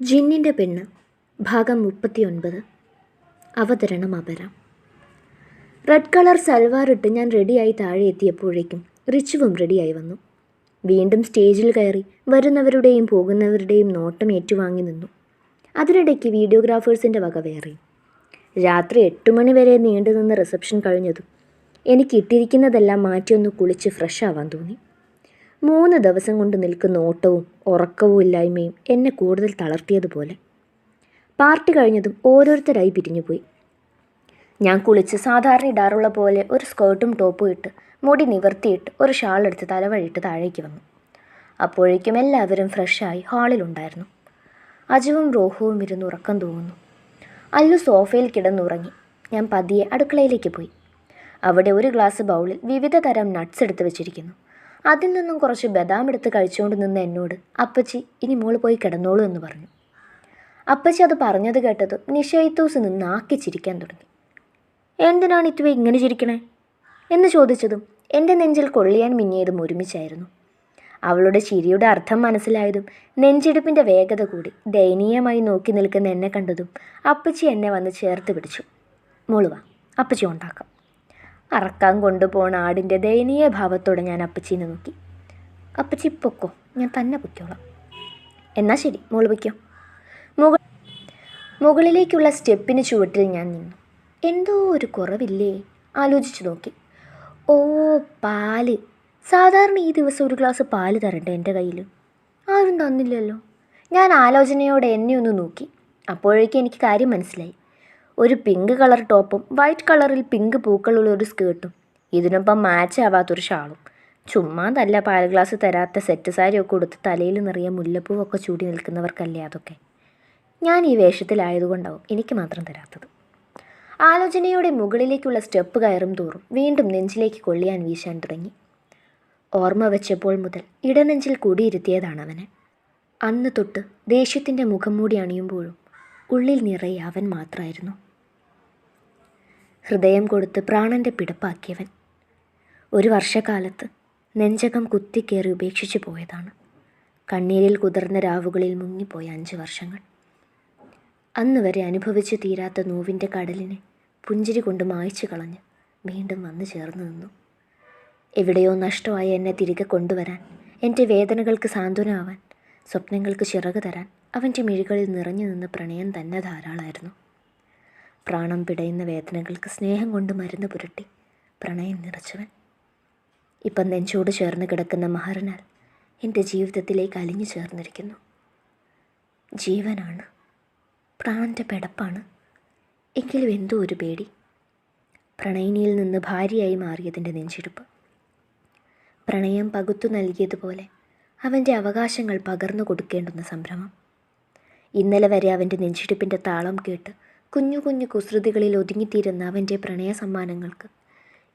ജിന്നിന്റെ പെണ്ണ്. ഭാഗം മുപ്പത്തിയൊൻപത്. അവതരണം അപര. റെഡ് കളർ സൽവാർ ഇട്ട് ഞാൻ റെഡിയായി താഴെ എത്തിയപ്പോഴേക്കും റിച്ചുവും റെഡിയായി വന്നു. വീണ്ടും സ്റ്റേജിൽ കയറി വരുന്നവരുടെയും പോകുന്നവരുടെയും നോട്ടം ഏറ്റുവാങ്ങി നിന്നു. അതിനിടയ്ക്ക് വീഡിയോഗ്രാഫേഴ്സിന്റെ വക വേറെ. രാത്രി എട്ട് മണി വരെ നീണ്ടു നിന്ന് റിസപ്ഷൻ കഴിഞ്ഞതും എനിക്ക് ഇട്ടിരിക്കുന്നതെല്ലാം മാറ്റിയൊന്ന് കുളിച്ച് ഫ്രഷ് ആവാൻ തോന്നി. മൂന്ന് ദിവസം കൊണ്ട് നിൽക്കുന്ന ഓട്ടവും ഉറക്കവും ഇല്ലായ്മയും എന്നെ കൂടുതൽ തളർത്തിയതുപോലെ. പാർട്ടി കഴിഞ്ഞതും ഓരോരുത്തരായി പിരിഞ്ഞുപോയി. ഞാൻ കുളിച്ച് സാധാരണ ഇടാറുള്ള പോലെ ഒരു സ്കേർട്ടും ടോപ്പും ഇട്ട് മുടി നിവർത്തിയിട്ട് ഒരു ഷാൾ എടുത്ത് തലവഴിയിട്ട് താഴേക്ക് വന്നു. അപ്പോഴേക്കും എല്ലാവരും ഫ്രഷായി ഹാളിലുണ്ടായിരുന്നു അജുവും റോഹുവും ഇരുന്ന് ഉറക്കം തോന്നുന്നു അല്ലു സോഫയിൽ കിടന്നുറങ്ങി. ഞാൻ പതിയെ അടുക്കളയിലേക്ക് പോയി. അവിടെ ഒരു ഗ്ലാസ് ബൗളിൽ വിവിധ തരം നട്ട്സ് എടുത്ത് വെച്ചിരിക്കുന്നു. അതിൽ നിന്നും കുറച്ച് ബദാം എടുത്ത് കഴിച്ചുകൊണ്ട് നിന്ന് എന്നോട് അപ്പച്ചി ഇനി മോൾ പോയി കിടന്നോളൂ എന്ന് പറഞ്ഞു. അപ്പച്ചി അത് പറഞ്ഞത് കേട്ടത് നിഷേത്തൂസ് നിന്ന് ആക്കി ചിരിക്കാൻ തുടങ്ങി. എന്തിനാണ് ഇത്തുവ ഇങ്ങനെ ചിരിക്കണേ? എന്ന് ചോദിച്ചതും എന്റെ നെഞ്ചിൽ കൊള്ളിയാൻ മിന്നിയതും ഒരുമിച്ചായിരുന്നു. അവളുടെ ചിരിയുടെ അർത്ഥം മനസ്സിലായതും നെഞ്ചിടിപ്പിന്റെ വേഗത കൂടി ദയനീയമായി നോക്കി നിൽക്കുന്ന എന്നെ കണ്ടതും അപ്പച്ചി എന്നെ വന്ന് ചേർത്ത് പിടിച്ചു. മോളുവ അപ്പച്ചി ഉണ്ടാക്കാം. അറക്കാൻ കൊണ്ടുപോണ ആടിന്റെ ദയനീയ ഭാവത്തോടെ ഞാൻ അപ്പച്ചീനെ നോക്കി. അപ്പച്ചി പൊക്കോ ഞാൻ തന്നെ പൊയ്ക്കോളാം. എന്നാൽ ശരി മോൾ പൊയ്ക്കോ. മുക മുകളിലേക്കുള്ള സ്റ്റെപ്പിന് ചുവട്ടിൽ ഞാൻ നിന്നു. എന്തോ ഒരു കുറവില്ലേ? ആലോചിച്ചു നോക്കി. ഓ പാൽ. സാധാരണ ഈ ദിവസം ഒരു ഗ്ലാസ് പാൽ തരണ്ടേ എന്റെ കയ്യിൽ ആരും തന്നില്ലല്ലോ. ഞാൻ ആലോചനയോടെ എന്നെ ഒന്ന് നോക്കി. അപ്പോഴേക്കും എനിക്ക് കാര്യം മനസ്സിലായി. ഒരു പിങ്ക് കളർ ടോപ്പും വൈറ്റ് കളറിൽ പിങ്ക് പൂക്കളുള്ള ഒരു സ്കേർട്ടും ഇതിനൊപ്പം മാച്ച് ആവാത്തൊരു ഷാളും. ചുമ്മാ തല്ല പാൽ ഗ്ലാസ് തരാത്ത സെറ്റ് സാരിയൊക്കെ കൊടുത്ത് തലയിൽ നിറയെ മുല്ലപ്പൂവൊക്കെ ചൂടി നിൽക്കുന്നവർക്കല്ലേ അതൊക്കെ? ഞാൻ ഈ വേഷത്തിലായതുകൊണ്ടാവും എനിക്ക് മാത്രം തരാത്തത്. ആലോചനയുടെ മുകളിലേക്കുള്ള സ്റ്റെപ്പ് കയറും തോറും വീണ്ടും നെഞ്ചിലേക്ക് കൊള്ളിയാൻ വീശാൻ തുടങ്ങി. ഓർമ്മ വെച്ചപ്പോൾ മുതൽ ഇടനെഞ്ചിൽ കൂടിയിരുത്തിയതാണ് അവനെ. അന്ന് തൊട്ട് ദേഷ്യത്തിന്റെ മുഖം മൂടി അണിയുമ്പോഴും ഉള്ളിൽ നിറയെ അവൻ മാത്രമായിരുന്നു ഹൃദയം കൊടുത്ത് പ്രാണന്റെ പിടപ്പാക്കിയവൻ. ഒരു വർഷക്കാലത്ത് നെഞ്ചകം കുത്തിക്കേറി ഉപേക്ഷിച്ചു പോയതാണ്. കണ്ണീരിൽ കുതിർന്ന രാവുകളിൽ മുങ്ങിപ്പോയ അഞ്ച് വർഷങ്ങൾ. അന്ന് വരെ അനുഭവിച്ചു തീരാത്ത നോവിന്റെ കടലിനെ പുഞ്ചിരി കൊണ്ട് മായ്ച്ചു കളഞ്ഞ് വീണ്ടും വന്നു ചേർന്നു നിന്നു. എവിടെയോ നഷ്ടമായി എന്നെ തിരികെ കൊണ്ടുവരാൻ എന്റെ വേദനകൾക്ക് സാന്ത്വനമാവാൻ സ്വപ്നങ്ങൾക്ക് ചിറക് തരാൻ അവന്റെ മിഴികളിൽ നിറഞ്ഞു നിന്ന പ്രണയം തന്നെ ധാരാളമായിരുന്നു പ്രാണം പിടയുന്ന വേദനകൾക്ക് സ്നേഹം കൊണ്ട് മരുന്ന് പുരട്ടി പ്രണയം നിറച്ചവൻ. ഇപ്പം നെഞ്ചോട് ചേർന്ന് കിടക്കുന്ന മഹറിനാൽ എന്റെ ജീവിതത്തിലേക്ക് അലിഞ്ഞു ചേർന്നിരിക്കുന്നു. ജീവനാണ്. പ്രാണന്റെ പെടപ്പാണ്. എങ്കിലും എന്തോ ഒരു പേടി. പ്രണയിനിയിൽ നിന്ന് ഭാര്യയായി മാറിയതിന്റെ നെഞ്ചിടുപ്പ്. പ്രണയം പകുത്തു നൽകിയതുപോലെ അവന്റെ അവകാശങ്ങൾ പകർന്നു കൊടുക്കേണ്ടുന്ന സംഭ്രമം. ഇന്നലെ വരെ അവന്റെ നെഞ്ചിടിപ്പിന്റെ താളം കേട്ട് കുഞ്ഞു കുഞ്ഞു കുസൃതികളിൽ ഒതുങ്ങിത്തീരുന്ന അവന്റെ പ്രണയ സമ്മാനങ്ങൾക്ക്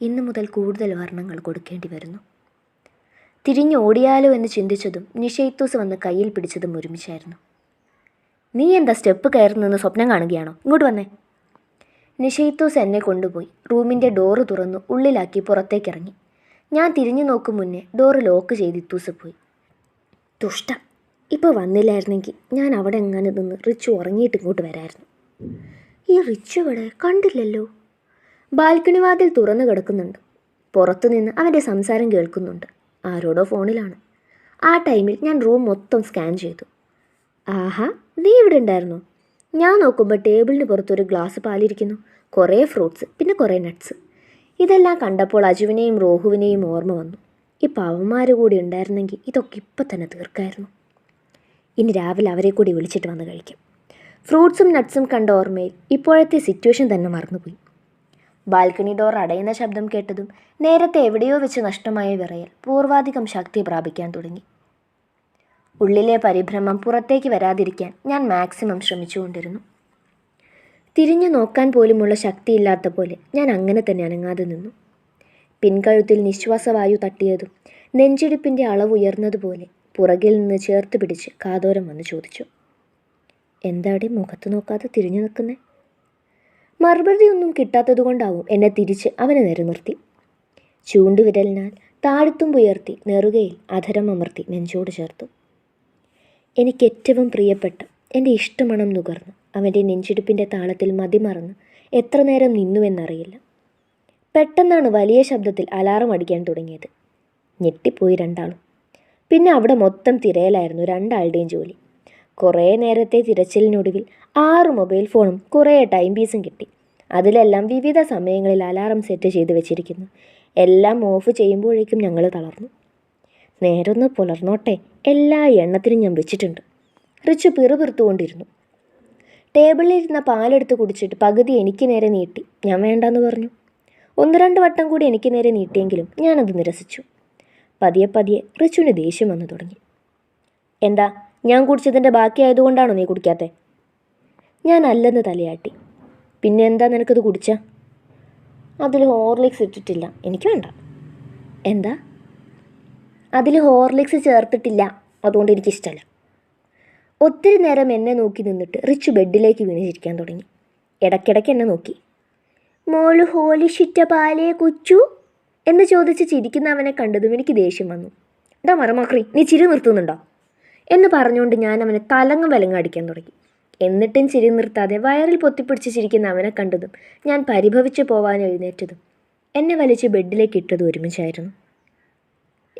ഇന്നു മുതൽ കൂടുതൽ വർണങ്ങൾ കൊടുക്കേണ്ടി വരുന്നു. തിരിഞ്ഞു ഓടിയാലോ എന്ന് ചിന്തിച്ചതും നിഷയിത്തൂസ് വന്ന് കയ്യിൽ പിടിച്ചതും ഒരുമിച്ചായിരുന്നു. നീ എന്താ സ്റ്റെപ്പ് കയറി നിന്ന് സ്വപ്നം കാണുകയാണോ? ഇങ്ങോട്ട് വന്നേ. നിഷയിത്തൂസ് എന്നെ കൊണ്ടുപോയി. റൂമിന്റെ ഡോറ് തുറന്നു ഉള്ളിലാക്കി പുറത്തേക്കിറങ്ങി. ഞാൻ തിരിഞ്ഞു നോക്കും മുന്നേ ഡോറ് ലോക്ക് ചെയ്ത് ഇത്തൂസ് പോയി. ദുഷ്ട ഇപ്പോൾ വന്നില്ലായിരുന്നെങ്കിൽ ഞാൻ അവിടെ എങ്ങനെ നിന്ന് റിച്ചു ഉറങ്ങിയിട്ട് ഇങ്ങോട്ട് വരായിരുന്നു. ഈ റിച്ചു ഇവിടെ കണ്ടില്ലല്ലോ. ബാൽക്കണി വാതിൽ തുറന്നു കിടക്കുന്നുണ്ട്. പുറത്തുനിന്ന് അവന്റെ സംസാരം കേൾക്കുന്നുണ്ട്. ആരോടോ ഫോണിലാണ്. ആ ടൈമിൽ ഞാൻ റൂം മൊത്തം സ്കാൻ ചെയ്തു. ആഹാ നീ ഇവിടെ ഉണ്ടായിരുന്നു? ഞാൻ നോക്കുമ്പോൾ ടേബിളിന് പുറത്തൊരു ഗ്ലാസ് പാലിരിക്കുന്നു. കുറേ ഫ്രൂട്ട്സ് പിന്നെ കുറേ നട്ട്സ് ഇതെല്ലാം കണ്ടപ്പോൾ അജുവിനെയും റോഹുവിനെയും ഓർമ്മ വന്നു. ഈ പാവന്മാർ കൂടി ഉണ്ടായിരുന്നെങ്കിൽ ഇതൊക്കെ ഇപ്പം തന്നെ തീർക്കായിരുന്നു. ഇനി രാവിലെ അവരെ കൂടി വിളിച്ചിട്ട് വന്ന് കഴിക്കും. ഫ്രൂട്ട്സും നട്ട്സും കണ്ട ഓർമ്മയിൽ ഇപ്പോഴത്തെ സിറ്റുവേഷൻ തന്നെ മറന്നുപോയി. ബാൽക്കണി ഡോർ അടയുന്ന ശബ്ദം കേട്ടതും നേരത്തെ എവിടെയോ വെച്ച് നഷ്ടമായ വിറയൽ പൂർവാധികം ശക്തി പ്രാപിക്കാൻ തുടങ്ങി. ഉള്ളിലെ പരിഭ്രമം പുറത്തേക്ക് വരാതിരിക്കാൻ ഞാൻ മാക്സിമം ശ്രമിച്ചുകൊണ്ടിരുന്നു. തിരിഞ്ഞു നോക്കാൻ പോലുമുള്ള ശക്തിയില്ലാത്ത പോലെ ഞാൻ അങ്ങനെ തന്നെ അനങ്ങാതെ നിന്നു. പിൻകഴുത്തിൽ നിശ്വാസവായു തട്ടിയതും നെഞ്ചിടിപ്പിന്റെ അളവ് ഉയർന്നതുപോലെ പുറകിൽ നിന്ന് ചേർത്ത് പിടിച്ച് കാതോരം വന്ന് ചോദിച്ചു. എന്താടി മുഖത്ത് നോക്കാതെ തിരിഞ്ഞു നിൽക്കുന്നേ? മറുപടിയൊന്നും കിട്ടാത്തതുകൊണ്ടാവും എന്നെ തിരിച്ച് അവനെ നേരെ നിർത്തി ചൂണ്ടുവിരലിനാൽ താഴ്ത്തുമ്പുയർത്തി നെറുകയിൽ അധരം അമർത്തി നെഞ്ചോട് ചേർത്തു. എനിക്ക് ഏറ്റവും പ്രിയപ്പെട്ട എന്റെ ഇഷ്ടമണം നുകർന്നു അവന്റെ നെഞ്ചിടുപ്പിന്റെ താളത്തിൽ മതിമറന്ന് എത്ര നേരം നിന്നുവെന്നറിയില്ല. പെട്ടെന്നാണ് വലിയ ശബ്ദത്തിൽ അലാറം അടിക്കാൻ തുടങ്ങിയത്. ഞെട്ടിപ്പോയി രണ്ടാളും. പിന്നെ അവിടെ മൊത്തം തിരയലായിരുന്നു രണ്ടാളുടെയും ജോലി. കുറേ നേരത്തെ തിരച്ചിലിനൊടുവിൽ ആറ് മൊബൈൽ ഫോണും കുറേ ടൈം പീസും കിട്ടി. അതിലെല്ലാം വിവിധ സമയങ്ങളിൽ അലാറം സെറ്റ് ചെയ്ത് വെച്ചിരിക്കുന്നു. എല്ലാം ഓഫ് ചെയ്യുമ്പോഴേക്കും ഞങ്ങൾ തളർന്നു. നേരൊന്ന് പുലർന്നോട്ടെ എല്ലാ എണ്ണത്തിനും ഞാൻ വെച്ചിട്ടുണ്ട്. റിച്ചു പിറുപിറുത്തുകൊണ്ടിരുന്നു. ടേബിളിലിരുന്ന പാലെടുത്ത് കുടിച്ചിട്ട് പകുതി എനിക്ക് നേരെ നീട്ടി. ഞാൻ വേണ്ടെന്ന് പറഞ്ഞു. ഒന്ന് രണ്ട് വട്ടം കൂടി എനിക്ക് നേരെ നീട്ടിയെങ്കിലും ഞാനത് നിരസിച്ചു. പതിയെ പതിയെ റിച്ചുവിന് ദേഷ്യം വന്നു തുടങ്ങി. എന്താ ഞാൻ കുടിച്ചതിന്റെ ബാക്കിയായതുകൊണ്ടാണോ നീ കുടിക്കാത്തെ? ഞാൻ അല്ലെന്ന് തലയാട്ടി. പിന്നെ എന്താ നിനക്കത് കുടിച്ച? അതിൽ ഹോർലിക്സ് ഇട്ടിട്ടില്ല. എനിക്ക് വേണ്ട. എന്താ? അതിൽ ഹോർലിക്സ് ചേർത്തിട്ടില്ല. അതുകൊണ്ട് എനിക്കിഷ്ടമല്ല ഒത്തിരി നേരം എന്നെ നോക്കി നിന്നിട്ട് റിച്ച് ബെഡിലേക്ക് വീണിരിക്കാൻ തുടങ്ങി. ഇടയ്ക്കിടയ്ക്ക് എന്നെ നോക്കി. മോൾ ഹോലി ഷിറ്റ പാലേ കൊച്ചു എന്ന് ചോദിച്ച് ചിരിക്കുന്ന അവനെ കണ്ടതും എനിക്ക് ദേഷ്യം വന്നു. ഇതാ മറമാക്രി നീ ചിരി നിർത്തുന്നുണ്ടോ? എന്ന് പറഞ്ഞുകൊണ്ട് ഞാൻ അവനെ തലങ്ങും വലങ്ങും അടിക്കാൻ തുടങ്ങി. എന്നിട്ടും ചിരി നിർത്താതെ വയറിൽ പൊത്തിപ്പിടിച്ച് ചിരിക്കുന്ന അവനെ കണ്ടതും ഞാൻ പരിഭവിച്ച് പോവാൻ എഴുന്നേറ്റതും എന്നെ വലിച്ച് ബെഡിലേക്ക് ഇട്ടതും ഒരുമിച്ചായിരുന്നു.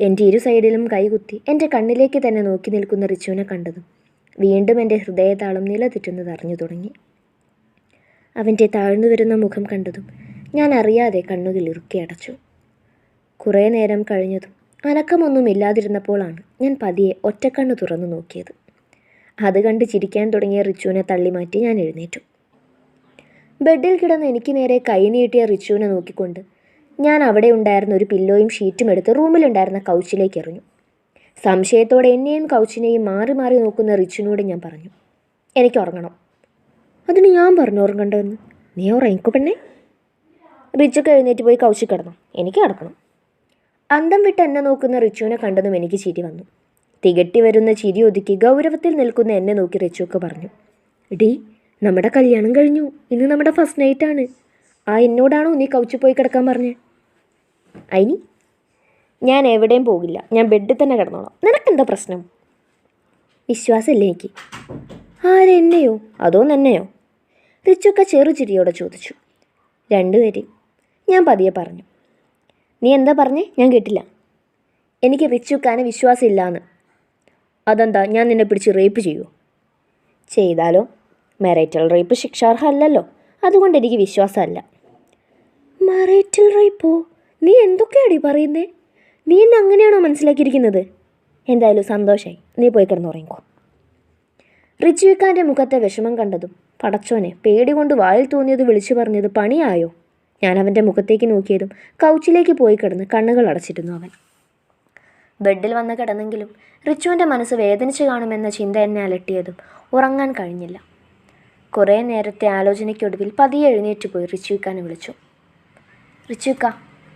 എന്റെ ഇരു സൈഡിലും കൈകുത്തി എന്റെ കണ്ണിലേക്ക് തന്നെ നോക്കി നിൽക്കുന്ന റിച്ചുവിനെ കണ്ടതും വീണ്ടും എന്റെ ഹൃദയതാളം നിലതെറ്റുന്നത് അറിഞ്ഞു തുടങ്ങി. അവന്റെ താഴ്ന്നു വരുന്ന മുഖം കണ്ടതും ഞാൻ അറിയാതെ കണ്ണുകൾ ഇറുക്കി അടച്ചു. കുറേ നേരം കഴിഞ്ഞതും അനക്കമൊന്നും ഇല്ലാതിരുന്നപ്പോഴാണ് ഞാൻ പതിയെ ഒറ്റക്കണ്ണ് തുറന്നു നോക്കിയത്. അത് കണ്ട് ചിരിക്കാൻ തുടങ്ങിയ റിച്ചുവിനെ തള്ളി മാറ്റി ഞാൻ എഴുന്നേറ്റു. ബെഡിൽ കിടന്ന് എനിക്ക് നേരെ കൈ നീട്ടിയ റിച്ചുവിനെ നോക്കിക്കൊണ്ട് ഞാൻ അവിടെ ഉണ്ടായിരുന്ന ഒരു പില്ലോയും ഷീറ്റും എടുത്ത് റൂമിലുണ്ടായിരുന്ന കൗച്ചിലേക്ക് എറിഞ്ഞു. സംശയത്തോടെ എന്നെയും കൗച്ചിനെയും മാറി മാറി നോക്കുന്ന റിച്ചുവിനോട് ഞാൻ പറഞ്ഞു എനിക്ക് ഉറങ്ങണം. അതിന് ഞാൻ പറഞ്ഞു ഉറങ്ങണ്ടെന്ന് നീ ഉറങ്ങിക്കോ പെണ്ണേ. റിച്ചൊക്കെ എഴുന്നേറ്റ് പോയി കൗച്ചി കിടന്നു. എനിക്ക് കിടക്കണം. അന്തം വിട്ട് എന്നെ നോക്കുന്ന റിച്ചുവിനെ കണ്ടതും എനിക്ക് ചിരി വന്നു. തികട്ടി വരുന്ന ചിരി ഒതുക്കി ഗൗരവത്തിൽ നിൽക്കുന്ന എന്നെ നോക്കി റിച്ചുവൊക്കെ പറഞ്ഞു ഡി നമ്മുടെ കല്യാണം കഴിഞ്ഞു. ഇന്ന് നമ്മുടെ ഫസ്റ്റ് നൈറ്റ് ആണ്. ആ എന്നോടാണോ നീ കൗച്ചു പോയി കിടക്കാൻ പറഞ്ഞേ? അയിനി ഞാൻ എവിടെയും പോകില്ല. ഞാൻ ബെഡിൽ തന്നെ കിടന്നോളാം. നിനക്കെന്താ പ്രശ്നം? വിശ്വാസമില്ല എനിക്ക്. ആരെന്നെയോ? അതോ നിന്നെയോ? റിച്ചൊക്കെ ചെറുചിരിയോടെ ചോദിച്ചു. രണ്ടുപേരെയും ഞാൻ പതിയെ പറഞ്ഞു. നീ എന്താ പറഞ്ഞേ? ഞാൻ കേട്ടില്ല. എനിക്ക് റിച്ചുക്കാനെ വിശ്വാസമില്ലാന്ന്. അതെന്താ? ഞാൻ നിന്നെ പിടിച്ച് റേപ്പ് ചെയ്യുമോ ചെയ്താലോ? മെറൈറ്റൽ റേപ്പ് ശിക്ഷാർഹമല്ലല്ലോ. അതുകൊണ്ട് എനിക്ക് വിശ്വാസമല്ല. മെറൈറ്റൽ റേപ്പോ? നീ എന്തൊക്കെയാടി പറയുന്നേ? നീ എന്നെ അങ്ങനെയാണോ മനസ്സിലാക്കിയിരിക്കുന്നത്? എന്തായാലും സന്തോഷമായി നീ പോയി കിടന്നുറങ്ങിക്കോ റിച്ചുവിക്കാന്റെ മുഖത്തെ വിഷമം കണ്ടതും പടച്ചോനെ പേടി കൊണ്ട് വായിൽ തോന്നിയത് വിളിച്ചു പറഞ്ഞത് പണിയായോ? ഞാൻ അവന്റെ മുഖത്തേക്ക് നോക്കിയതും കൗച്ചിലേക്ക് പോയി കിടന്ന് കണ്ണുകൾ അടച്ചിരുന്നു അവൻ. ബെഡിൽ വന്ന് കിടന്നെങ്കിലും റിച്ചുവിന്റെ മനസ്സ് വേദനിച്ചു കാണുമെന്ന ചിന്ത എന്നെ അലട്ടിയതും ഉറങ്ങാൻ കഴിഞ്ഞില്ല. കുറേ നേരത്തെ ആലോചനയ്ക്കൊടുവിൽ പതിയെ എഴുന്നേറ്റ് പോയി റിച്ചുവിക്കാനെ വിളിച്ചു. റിച്ചുക്ക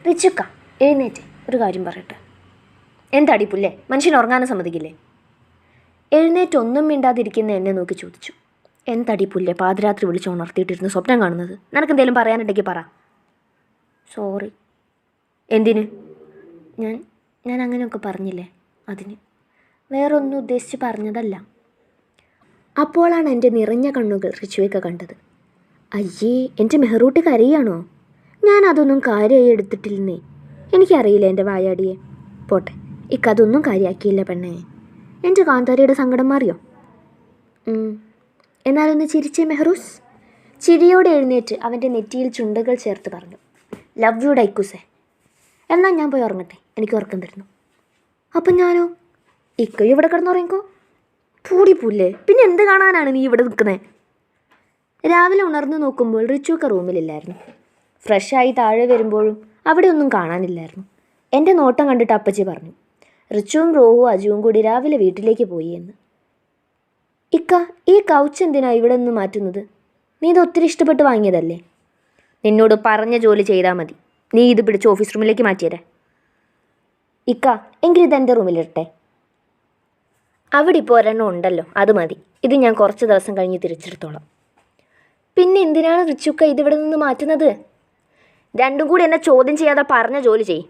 റിച്ചുക്ക എഴുന്നേറ്റ് ഒരു കാര്യം പറയട്ടെ. എന്താടി പുല്ലേ മനുഷ്യൻ ഉറങ്ങാനും സമ്മതിക്കില്ലേ? എഴുന്നേറ്റ് ഒന്നും മിണ്ടാതിരിക്കുന്ന എന്നെ നോക്കി ചോദിച്ചു. എന്താടി പുല്ലേ പാതിരാത്രി വിളിച്ചു ഉണർത്തിയിട്ടിരുന്ന് സ്വപ്നം കാണുന്നത്? നിനക്കെന്തേലും പറയാനുണ്ടെങ്കിൽ പറ. സോറി. എന്തിന്? ഞാൻ ഞാൻ അങ്ങനെയൊക്കെ പറഞ്ഞില്ലേ അതിന്? വേറൊന്നും ഉദ്ദേശിച്ച് പറഞ്ഞതല്ല. അപ്പോഴാണ് എന്റെ നിറഞ്ഞ കണ്ണുകൾ റിച്ചുവൊക്കെ കണ്ടത്. അയ്യേ എന്റെ മെഹറൂട്ടി കരയാണോ? ഞാൻ അതൊന്നും കാര്യമായി എടുത്തിട്ടില്ലെന്നേ. എനിക്കറിയില്ല എന്റെ വായാടിയെ. പോട്ടെ ഇക്കതൊന്നും കാര്യമാക്കിയില്ല പെണ്ണേ. എന്റെ കാന്താരിയുടെ സങ്കടം മാറിയോ. എന്നാലൊന്ന് ചിരിച്ചേ മെഹറൂസ്. ചിരിയോടെ എഴുന്നേറ്റ് അവന്റെ നെറ്റിയിൽ ചുണ്ടുകൾ ചേർത്ത് പറഞ്ഞു. ലവ് യു ഡൈക്കൂസേ എന്നാൽ ഞാൻ പോയി ഉറങ്ങട്ടെ. എനിക്ക് ഉറക്കം വരുന്നു. അപ്പം ഞാനോ? ഇക്കയും ഇവിടെ കിടന്നുറങ്ങിക്കോ പൂടി പുല്ലേ പിന്നെ എന്ത് കാണാനാണ് നീ ഇവിടെ നിൽക്കുന്നത് രാവിലെ ഉണർന്നു നോക്കുമ്പോൾ റിച്ചുക്ക റൂമിലില്ലായിരുന്നു. ഫ്രഷായി താഴെ വരുമ്പോഴും അവിടെ ഒന്നും കാണാനില്ലായിരുന്നു. എന്റെ നോട്ടം കണ്ടിട്ട് അപ്പച്ചി പറഞ്ഞു റിച്ചുവും റോഹു അജുവും കൂടി രാവിലെ വീട്ടിലേക്ക് പോയി എന്ന്. ഇക്ക ഈ കൗച്ച് എന്തിനാ ഇവിടെ നിന്ന് മാറ്റുന്നത്? നീ ഇത് ഒത്തിരി ഇഷ്ടപ്പെട്ട് വാങ്ങിയതല്ലേ? നിന്നോട് പറഞ്ഞ ജോലി ചെയ്താൽ മതി. നീ ഇത് പിടിച്ച് ഓഫീസ് റൂമിലേക്ക് മാറ്റിയരേ. ഇക്ക എങ്കിൽ ഇതെന്റെ റൂമിലിരട്ടെ അവിടെ ഇപ്പോൾ ഒരെണ്ണം ഉണ്ടല്ലോ അത് മതി. ഇത് ഞാൻ കുറച്ച് ദിവസം കഴിഞ്ഞ് തിരിച്ചെടുത്തോളാം. പിന്നെ എന്തിനാണ് റിച്ചുക്ക ഇതിവിടെ നിന്ന് മാറ്റുന്നത്? രണ്ടും കൂടി എന്നെ ചോദ്യം ചെയ്യാതെ പറഞ്ഞ ജോലി ചെയ്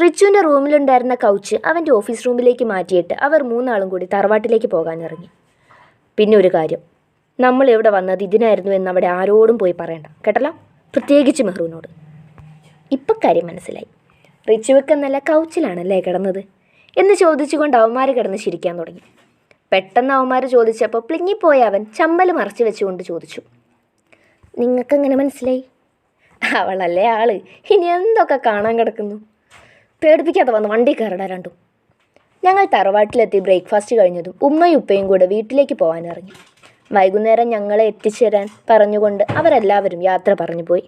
റിച്ചുവിന്റെ റൂമിലുണ്ടായിരുന്ന കൗച്ച് അവന്റെ ഓഫീസ് റൂമിലേക്ക് മാറ്റിയിട്ട് അവർ മൂന്നാളും കൂടി തറവാട്ടിലേക്ക് പോകാനിറങ്ങി. പിന്നെ ഒരു കാര്യം നമ്മൾ എവിടെ വന്നത് ഇതിനായിരുന്നു എന്ന് അവിടെ ആരോടും പോയി പറയണ്ട. കേട്ടല്ലോ? പ്രത്യേകിച്ച് മെഹ്റൂനോട്. ഇപ്പം കാര്യം മനസ്സിലായി. റിച്ചുവക്ക് എന്നല്ല കൗച്ചിലാണല്ലേ കിടന്നത്? എന്ന് ചോദിച്ചുകൊണ്ട് അവന്മാർ കിടന്ന് ചിരിക്കാൻ തുടങ്ങി. പെട്ടെന്ന് അവന്മാർ ചോദിച്ചപ്പോൾ പ്ലിങ്ങിപ്പോയ അവൻ ചമ്മൽ മറച്ചു വെച്ചുകൊണ്ട് ചോദിച്ചു. നിങ്ങൾക്കെങ്ങനെ മനസ്സിലായി? അവളല്ലേ ആൾ. ഇനി എന്തൊക്കെ കാണാൻ കിടക്കുന്നു? പേടിപ്പിക്കാതെ വന്ന് വണ്ടി കയറട രണ്ടും. ഞങ്ങൾ തറവാട്ടിലെത്തി ബ്രേക്ക്ഫാസ്റ്റ് കഴിഞ്ഞതും ഉമ്മയും ഉപ്പയും കൂടെ വീട്ടിലേക്ക് പോകാൻ ഇറങ്ങി. വൈകുന്നേരം ഞങ്ങളെ എത്തിച്ചേരാൻ പറഞ്ഞുകൊണ്ട് അവരെല്ലാവരും യാത്ര പറഞ്ഞു പോയി